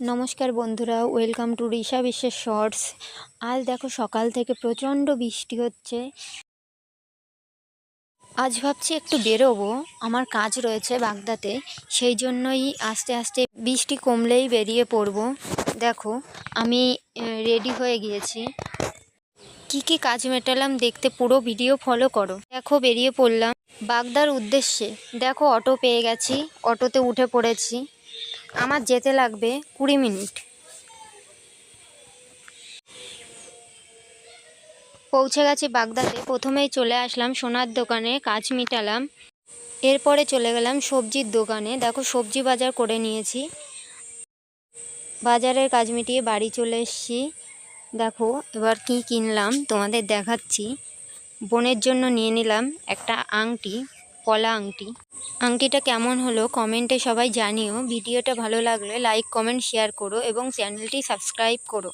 নমস্কার বন্ধুরা, welcome to Risha বিশ্বের শর্টস। আজ দেখো সকাল থেকে প্রচণ্ড বৃষ্টি হচ্ছে। আজ ভাবছি একটু বেরোবো, আমার কাজ রয়েছে বাগদাতে, সেই জন্যই আস্তে আস্তে বৃষ্টি কমলেই বেরিয়ে পড়ব। দেখো, আমি রেডি হয়ে গিয়েছি। কি কি কাজ মেটালাম দেখতে পুরো ভিডিও ফলো করো। দেখো বেরিয়ে পড়লাম বাগদার উদ্দেশ্যে। দেখো অটো পেয়ে গেছি, অটোতে উঠে পড়েছি। আমার যেতে লাগবে কুড়ি মিনিট। পৌঁছে গেছি বাগদাতে প্রথমেই চলে আসলাম সোনার দোকানে, কাজ মিটালাম। এরপরে চলে গেলাম সবজির দোকানে। দেখো, সবজি বাজার করে নিয়েছি। বাজারের কাজ মিটিয়ে বাড়ি চলে এসেছি। দেখো, এবার কি কিনলাম তোমাদের দেখাচ্ছি। বোনের জন্য নিয়ে নিলাম একটা আংটি। পলা আংটি। আংটিটা কেমন হলো কমেন্টে সবাই জানিও। ভিডিওটা ভালো লাগলে লাইক, কমেন্ট, শেয়ার করো এবং চ্যানেলটি সাবস্ক্রাইব করো।